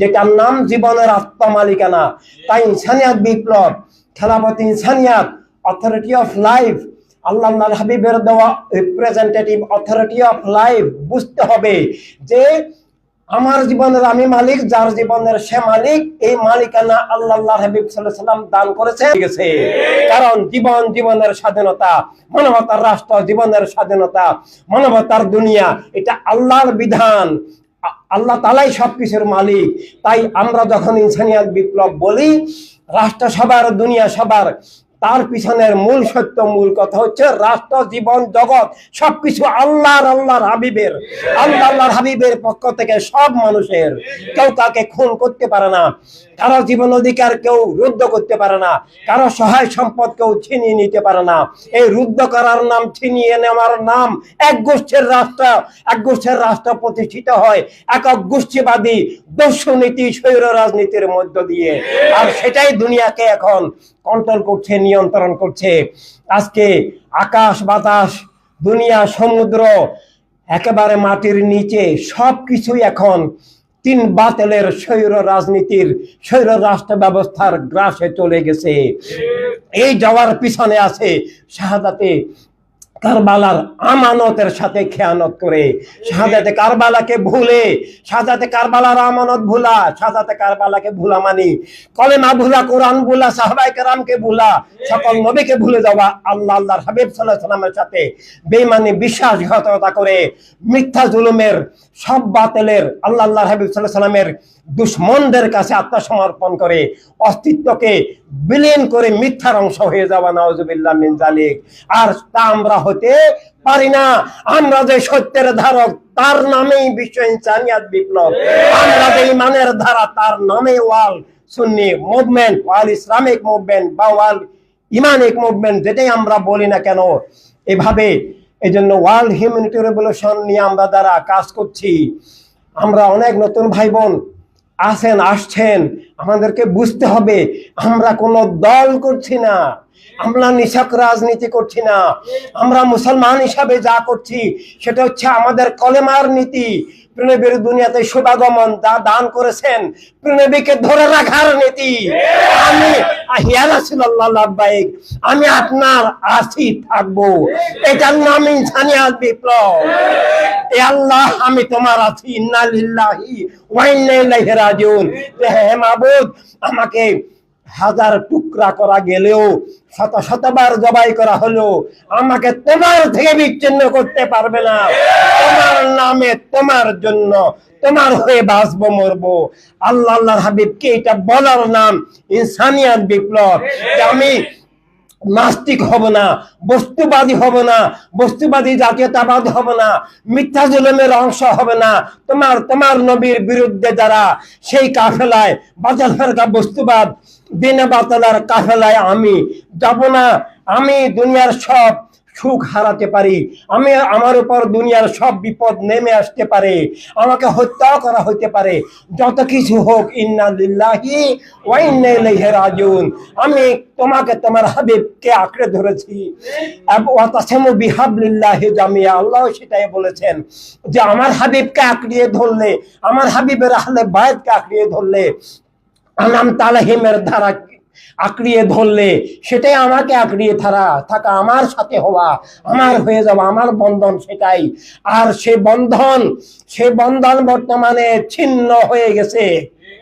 যেটার নাম জীবনের আত্মমালিকানা তাই ইনসানিয়াত বিপ্লব, খেলাফত ইনসানিয়াত অথরিটি অফ লাইফ আল্লাহ হাবিবের দেওয়া রিপ্রেজেন্টেটিভ অথরিটি অফ লাইফ বুঝতে হবে যে আমার জীবনের আমি মালিক, যার জীবনের সে মালিক, এই মালিকানা আল্লাহ দান করেছে। কারণ জীবন জীবনের স্বাধীনতা, মানবতার রাষ্ট্র জীবনের স্বাধীনতা, মানবতার দুনিয়া, এটা আল্লাহর বিধান। আল্লাহ তালাই সবকিছুর মালিক। তাই আমরা যখন ইনসানিয়াত বিপ্লব বলি রাষ্ট্র সবার দুনিয়া সবার তার পিছনের মূল সত্য, মূল কথা হচ্ছে রাষ্ট্র, জীবন, জগৎ, সবকিছু আল্লাহর আল্লাহর হাবিবের। আল্লাহ, আল্লাহর হাবিবের পক্ষ থেকে সব মানুষের। কেউ কাকে খুন করতে পারে না। কারও জীবন অধিকার কেউ রুদ্ধ করতে পারে না। কারও সহায় সম্পদ কেউ ছিনিয়ে নিতে পারে না। এই রুদ্ধ করার নাম, ছিনিয়ে নেওয়ার নাম এক গোষ্ঠীর রাষ্ট্র। এক গোষ্ঠীর রাষ্ট্র প্রতিষ্ঠিত হয় একক গোষ্ঠীবাদী দস্যুনীতি স্বৈর রাজনীতির মধ্য দিয়ে। আর সেটাই দুনিয়াকে এখন কন্ট্রোল করছে নিয়ন্ত্রণ করছে। আজকে আকাশ বাতাস দুনিয়া সমুদ্র একেবারে মাটির নিচে সব কিছুই এখন তিন বাতেলের স্বৈর রাজনীতির স্বৈর রাষ্ট্র ব্যবস্থার গ্রাসে চলে গেছে। এই যাওয়ার পিছনে আছে শাহাদাতে কারবালার আমানতের সাথে খেয়ানত করে। শাহাদাতে কারবালাকে ভুলে, শাহাদাতে কারবালার আমানত ভুলা, শাহাদাতে কারবালাকে ভুলা মানি। কলেমা ভুলা, কোরআন ভুলা সাহবাই কেরামকে ভুলা, সকল নবীকে ভুলে যাওয়া আল্লাহ, আল্লাহর হাবিব সাল্লাহ সাল্লামের সাথে বেমানি বিশ্বাসঘাতকতা করে মিথ্যা জুলুমের, সব বাতিলের, আল্লাহ আল্লাহ হাবিব সাল্লাহ সাল্লামের দুশ্মনদের কাছে আত্মসমর্পণ করে, অস্তিত্বকে বিলীন করে মিথ্যার অংশ হয়ে যাওয়া নওয়াজুবিল্লাহ মিন জালিক আর তা আমরা হতে পারি না। আমরা যে সত্যের ধারক, তার নামেই বিশ্ব ইনসানিয়াত বিপ্লব। আমরা যে ইমানের ধারা, তার নামে ওয়াল সুন্নি মুভমেন্ট, ওয়াল ইসলামিক মুভমেন্ট বা ওয়াল ইমানিক মুভমেন্ট যেটাই আমরা বলি না কেন, এভাবে এই জন্য ওয়ার্ল্ড হিউম্যানিটি রেভলিউশন নিয়ে আমরা দ্বারা কাজ করছি। আমরা অনেক নতুন ভাই বোন আসেন আসছেন, আমাদেরকে বুঝতে হবে, আমরা কোনো দল করছি না, আমরা নিছক রাজনীতি করছি না, আমরা মুসলমান হিসাবে যা করছি, সেটা হচ্ছে আমাদের কলেমার নীতি। প্রণবীর দুনিয়াতে শুভাগমন যা দান করেছেন প্রণবীকে ধরে রাখার নীতি। আমি আমি আপনার আসি থাকব। এটার নাম ইনসানিয়াত বিপ্লব। আল্লাহ, আমি তোমার আছি হে আমাকে হাজার টুকরা করা গেলেও, শত শতবার জবাই করা হলো আমাকে তোমার থেকে বিচ্ছিন্ন করতে পারবে না। তোমার নামে, তোমার জন্য, তোমার হয়ে বাঁচবো, মরবো। আল্লাহ, আল্লাহর হাবিবকে এটা বলার নাম ইনসানিয়াত বিপ্লব। আমি নাস্তিক হব না, বস্তুবাদী হব না, বস্তুবাদী জাতীয়তাবাদ হব না, মিথ্যা জুলুমের অংশ হবে না। তোমার তোমার নবীর বিরুদ্ধে যারা সেই কাফেলায় বাজার ফেরকা বস্তুবাদ, দিনে বাতালার কাফেলায় আমি যাব না। আমি দুনিয়ার সব সুখ হারাতে পারি। আমি আমার উপর দুনিয়ার সব বিপদ নেমে আসতে পারে। আমাকে হত্যাও করা হইতে পারে। যত কিছু হোক, ইন্না লিল্লাহি ওয়া ইন্না ইলাইহি রাজিউন। আমি তোমাকে, তোমার হাবিবকে আঁকড়ে ধরেছি। বিহাবলিল্লাহি জামিয়া। আল্লাহ সেটাই বলেছেন যে, আমার হাবিবকে আঁকড়িয়ে ধরলে, আমার হাবিবের আহলে বায়াতকে আঁকড়িয়ে ধরলে, আনাম তালাহিমের ধারা আঁকড়িয়ে ধরলে, সেটাই আমাকে আঁকড়িয়ে থারা, থাকা আমার সাথে হওয়া, আমার হয়ে যাওয়া, আমার বন্ধন সেটাই। আর সে বন্ধন সে বন্ধন বর্তমানে ছিন্ন হয়ে গেছে।